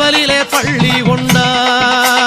பம்பலிலே பள்ளி கொண்டார்